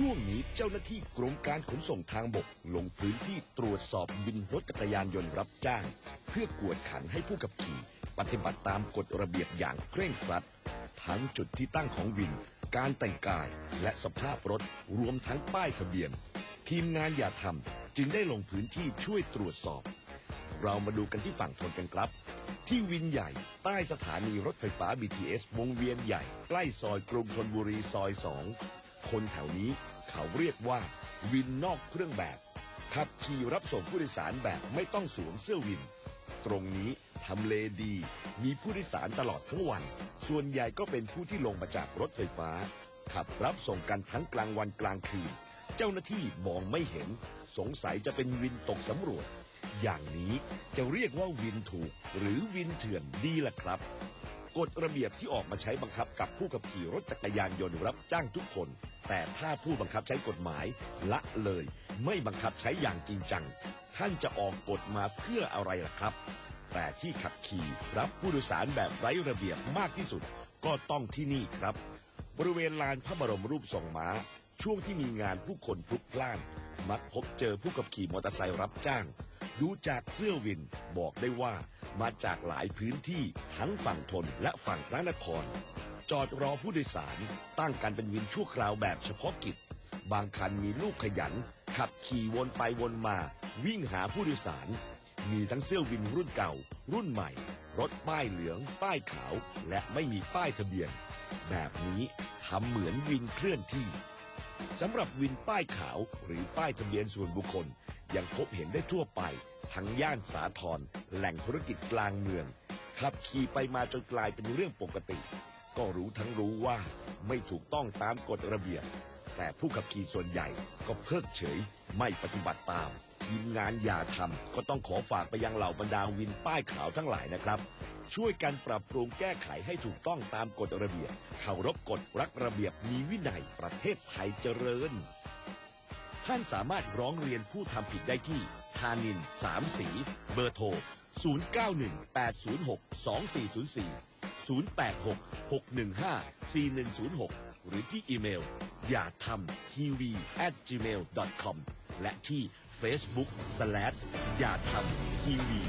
ช่วงนี้เจ้าหน้าที่กรมการขนส่งทางบก ลงพื้นที่ตรวจสอบวินรถจักรยานยนต์รับจ้าง เพื่อกวดขันให้ผู้ขับขี่ปฏิบัติตามกฎระเบียบอย่างเคร่งครัด ทั้งจุดที่ตั้งของวิน การแต่งกายและสภาพรถรวมทั้งป้ายทะเบียน ทีมงานอย่าทำจึงได้ลงพื้นที่ช่วยตรวจสอบ เรามาดูกันที่ฝั่งทนกันครับ ที่วินใหญ่ใต้สถานีรถไฟฟ้า BTS วงเวียนใหญ่ ใกล้ซอยกรุงธนบุรีซอย2คนแถวนี้ เขาเรียกว่า วินนอกเครื่องแบบ ขับขี่รับส่งผู้โดยสารแบบไม่ต้องสวมเสื้อวิน ตรงนี้ทำเลดี มีผู้โดยสารตลอดทั้งวัน ส่วนใหญ่ก็เป็นผู้ที่ลงมาจากรถไฟฟ้า ขับรับส่งกันทั้งกลางวันกลางคืน เจ้าหน้าที่มองไม่เห็น สงสัยจะเป็นวินตกสำรวจ อย่างนี้จะเรียกว่าวินถูกหรือวินเถื่อนดีล่ะครับ กฎระเบียบที่ออกมาใช้บังคับกับผู้ขับขี่รถจักรยานยนต์รับจ้างทุกคน แต่ถ้าผู้บังคับใช้กฎหมายละเลย ไม่บังคับใช้อย่างจริงจัง ท่านจะออกกฎมาเพื่ออะไรล่ะครับ แต่ที่ขับขี่รับผู้โดยสารแบบไร้ระเบียบมากที่สุด ก็ต้องที่นี่ครับ บริเวณลานพระบรมรูปทรงม้า ช่วงที่มีงานผู้คนพลุกพล่าน มักพบเจอผู้ขับขี่มอเตอร์ไซค์รับจ้าง ดูจากเสื้อวินบอกได้ว่ามาจากหลายพื้นที่ทั้งฝั่งทนและฝั่งพระนคร จอดรอผู้โดยสาร ตั้งกันเป็นวินชั่วคราวแบบเฉพาะกิจ บางคันมีลูกขยัน ขับขี่วนไปวนมา วิ่งหาผู้โดยสาร มีทั้งเสื้อวินรุ่นเก่า รุ่นใหม่ รถป้ายเหลือง ป้ายขาว และไม่มีป้ายทะเบียน แบบนี้ทำเหมือนวินเคลื่อนที่ สำหรับวินป้ายขาวหรือป้ายทะเบียนส่วนบุคคล ยังพบเห็นได้ทั่วไป ทั้งย่านสาทรแหล่งธุรกิจกลางเมือง ขับขี่ไปมาจนกลายเป็นเรื่องปกติ ก็รู้ทั้งรู้ว่าไม่ถูกต้องตามกฎระเบียบ แต่ผู้ขับขี่ส่วนใหญ่ก็เพิกเฉยไม่ปฏิบัติตามทีมงานอย่าทำก็ต้องขอฝากไปยังเหล่าบรรดาวินป้ายขาวทั้งหลายนะครับ ช่วยกันปรับปรุงแก้ไขให้ถูกต้องตามกฎระเบียบเคารพกฎรักระเบียบมีวินัยประเทศไทยเจริญ ท่านสามารถร้องเรียนผู้ทำผิดได้ที่ธานินสามสี เบอร์โทร 0918062404 0866154106 หรือที่อีเมล อย่าทำทีวี at gmail com และที่ Facebook slash อย่าทำทีวี